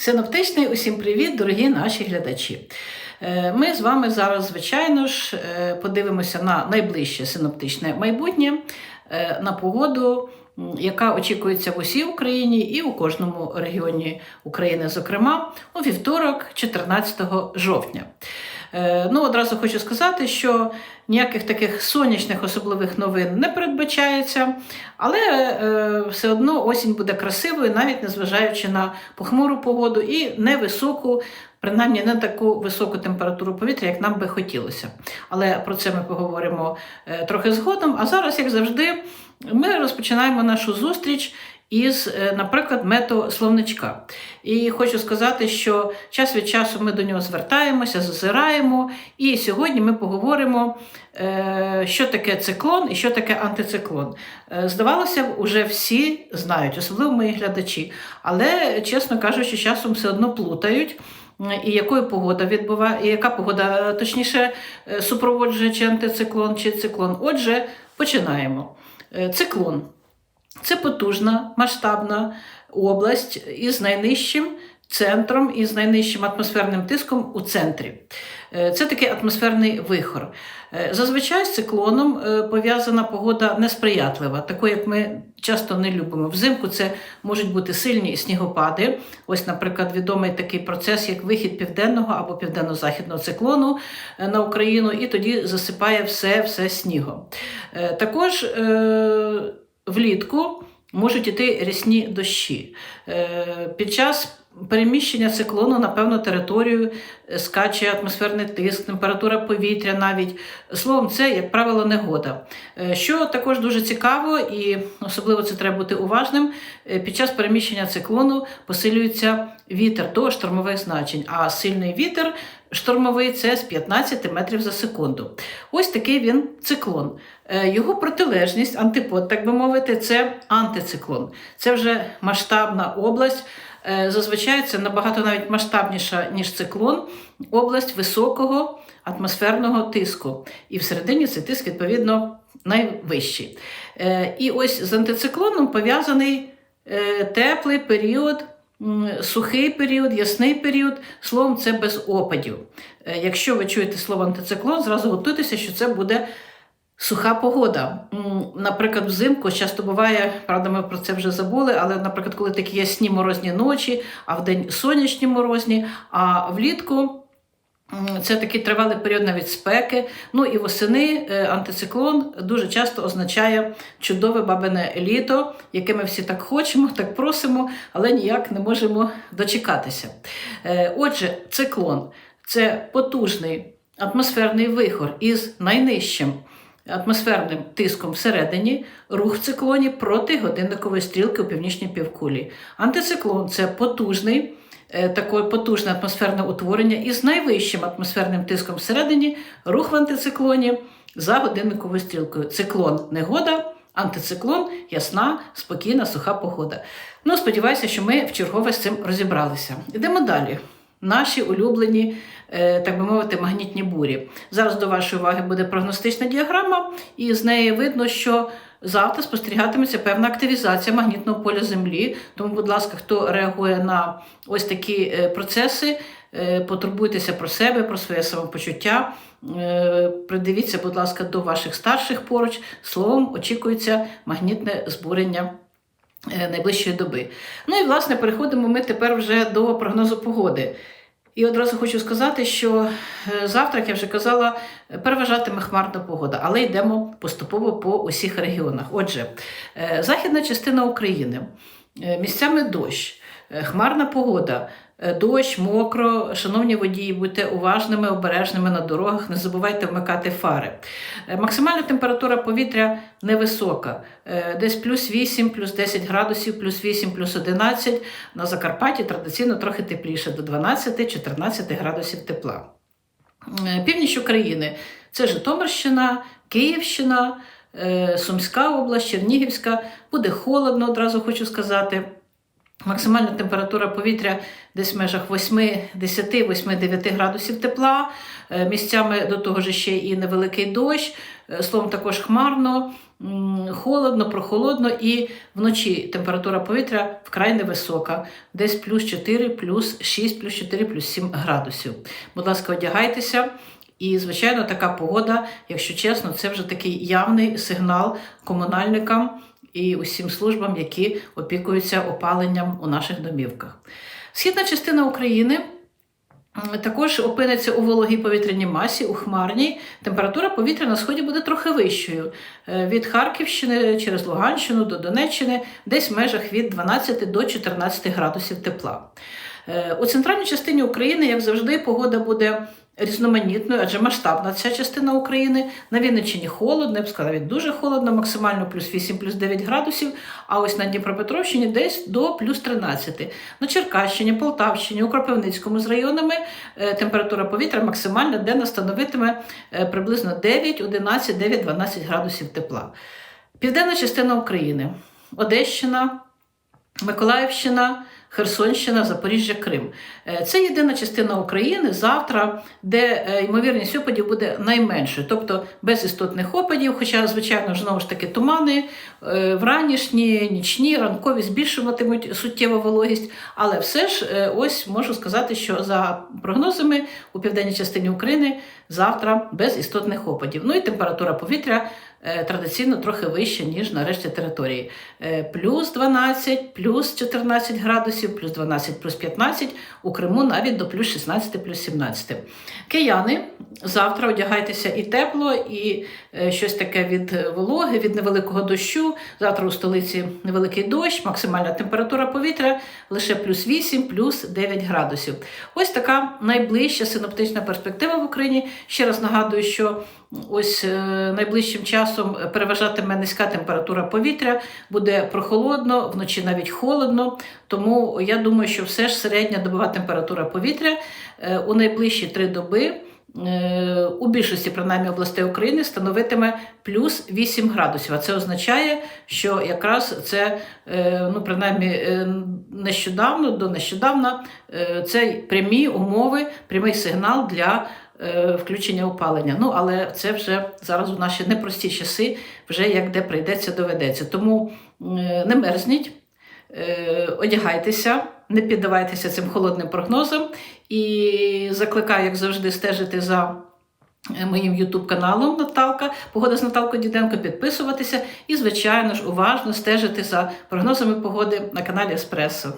Синоптичний, усім привіт, дорогі наші глядачі. Е, Ми з вами зараз, звичайно ж, е, подивимося на найближче синоптичне майбутнє, е, на погоду, яка очікується в усій Україні і у кожному регіоні України, зокрема, у вівторок, 14 жовтня. Е, Ну, одразу хочу сказати, що ніяких таких сонячних особливих новин не передбачається, але е, все одно осінь буде красивою, навіть незважаючи на похмуру погоду і невисоку, принаймні не таку високу температуру повітря, як нам би хотілося. Але про це ми поговоримо е, трохи згодом. А зараз, як завжди, ми розпочинаємо нашу зустріч із, е, наприклад, метословничка. І хочу сказати, що час від часу ми до нього звертаємося, зазираємо. І сьогодні ми поговоримо, е, що таке циклон і що таке антициклон. Е, Здавалося б, уже всі знають, особливо мої глядачі. Але, чесно кажучи, часом все одно плутають. І якою погода відбуває, і яка погода, точніше, супроводжує чи антициклон, чи циклон. Отже, починаємо. Циклон це потужна, масштабна область із найнижчим центром і з найнижчим атмосферним тиском у центрі. Е, Це такий атмосферний вихор. Е, Зазвичай з циклоном е, пов'язана погода несприятлива, таку, як ми часто не любимо. Взимку це можуть бути сильні снігопади. Ось, наприклад, відомий такий процес, як вихід південного або південно-західного циклону на Україну, і тоді засипає все, все снігом. Також влітку можуть іти рясні дощі. Е, Під час переміщення циклону на певну територію е, скаче атмосферний тиск, температура повітря навіть. Словом, це, як правило, негода. Е, Що також дуже цікаво, і особливо це треба бути уважним, під час переміщення циклону посилюється вітер до штормових значень, а сильний вітер штормовий це з 15 метрів за секунду. Ось такий він циклон. Е, Його протилежність, антипод, так би мовити, це антициклон. Це вже масштабна область. Е, Зазвичай це набагато навіть масштабніша, ніж циклон, область високого атмосферного тиску. І всередині цей тиск, відповідно, найвищий. Е, І ось з антициклоном пов'язаний теплий період. Сухий період, ясний період, словом, це без опадів. Е, Якщо ви чуєте слово антициклон, зразу готуйтеся, що це буде суха погода. Наприклад, взимку часто буває, правда, ми про це вже забули, але, наприклад, коли такі ясні морозні ночі, а вдень сонячні морозні, а влітку. Це такий тривалий період навіть спеки. Ну і восени е, антициклон дуже часто означає чудове бабине літо, яке ми всі так хочемо, так просимо, але ніяк не можемо дочекатися. Е, Отже, циклон це потужний атмосферний вихор із найнижчим атмосферним тиском всередині, рух циклоні проти годинникової стрілки у північній півкулі. Антициклон це потужний. Е, Таке потужне атмосферне утворення із найвищим атмосферним тиском всередині, рух в антициклоні за годинниковою стрілкою. Циклон негода, антициклон ясна, спокійна, суха погода. Ну, сподіваюся, що ми в чергове з цим розібралися. Ідемо далі. Наші улюблені, так би мовити, магнітні бурі. Зараз до вашої уваги буде прогностична діаграма, і з неї видно, що завтра спостерігатиметься певна активізація магнітного поля Землі. Тому, будь ласка, хто реагує на ось такі е, процеси, е, потурбуйтеся про себе, про своє самопочуття. Е, Придивіться, будь ласка, до ваших старших поруч. Словом, очікується магнітне збурення е, найближчої доби. Ну і власне переходимо ми тепер вже до прогнозу погоди. І одразу хочу сказати, що е, завтра, як я вже казала, переважатиме хмарна погода, але йдемо поступово по усіх регіонах. Отже, е, західна частина України, е, місцями дощ, хмарна погода, е, дощ, мокро. Шановні водії, будьте уважними, обережними на дорогах, не забувайте вмикати фари. Е, Максимальна температура повітря невисока, е, десь плюс 8, плюс 10 градусів, плюс 8, плюс 11. На Закарпатті традиційно трохи тепліше, до 12-14 градусів тепла. Е, Північ України це Житомирщина, Київщина, е, Сумська область, Чернігівська. Буде холодно, одразу хочу сказати. Максимальна температура повітря десь в межах 8, 10, 8, 9 градусів тепла. Е, Місцями до того ж ще і невеликий дощ. Е, Словом, також хмарно. холодно, прохолодно і вночі температура повітря вкрай невисока, десь плюс 4, плюс 6, плюс 4, плюс 7 градусів. Будь ласка, одягайтеся. І, звичайно, така погода, якщо чесно, це вже такий явний сигнал комунальникам і усім службам, які опікуються опаленням у наших домівках. Східна частина України також опиниться у вологій повітряній масі, у хмарній. Температура повітря на сході буде трохи вищою. Е, Від Харківщини через Луганщину до Донеччини, десь в межах від 12 до 14 градусів тепла. Е, У центральній частині України, як завжди, погода буде різноманітною, адже масштабна ця частина України. На Вінниччині холодно, я б сказала, дуже холодно, максимально плюс 8, плюс 9 градусів, а ось на Дніпропетровщині десь до плюс 13. На Черкащині, Полтавщині, у Кропивницькому з районами е, температура повітря максимальна, денна становитиме е, приблизно 9, 11, 9, 12 градусів тепла. Південна частина України, Одещина, Миколаївщина, Херсонщина, Запоріжжя, Крим. Е, Це єдина частина України завтра, де е, ймовірність опадів буде найменшою, тобто без істотних опадів, хоча, звичайно, знову ж таки тумани, е, вранішні, нічні, ранкові збільшуватимуть суттєву вологість. Але все ж, ось можу сказати, що за прогнозами у південній частині України завтра без істотних опадів. Ну і температура повітря традиційно трохи вища, ніж на решті території. Е, Плюс 12, плюс 14 градусів, плюс 12, плюс 15, у Криму навіть до плюс 16, плюс 17. Кияни, завтра одягайтеся і тепло, і е, щось таке від вологи, від невеликого дощу. Завтра у столиці невеликий дощ, максимальна температура повітря лише плюс 8, плюс 9 градусів. Ось така найближча синоптична перспектива в Україні. Ще раз нагадую, що ось е, найближчим часом переважатиме низька температура повітря, буде прохолодно, вночі навіть холодно. Тому я думаю, що все ж середня добова температура повітря е, у найближчі три доби. е, У більшості принаймні областей України становитиме плюс 8 градусів. А це означає, що якраз це е, ну принаймні нещодавно до нещодавна це прямі умови, прямий сигнал для включення опалення. Ну, але це вже зараз у наші непрості часи, вже як де прийдеться, доведеться. Тому е, не мерзніть, е, одягайтеся, не піддавайтеся цим холодним прогнозам і закликаю, як завжди, стежити за. е, Моїм ютуб каналом Наталка, погода з Наталкою Діденко, підписуватися і, звичайно ж, уважно стежити за прогнозами погоди на каналі Еспресо.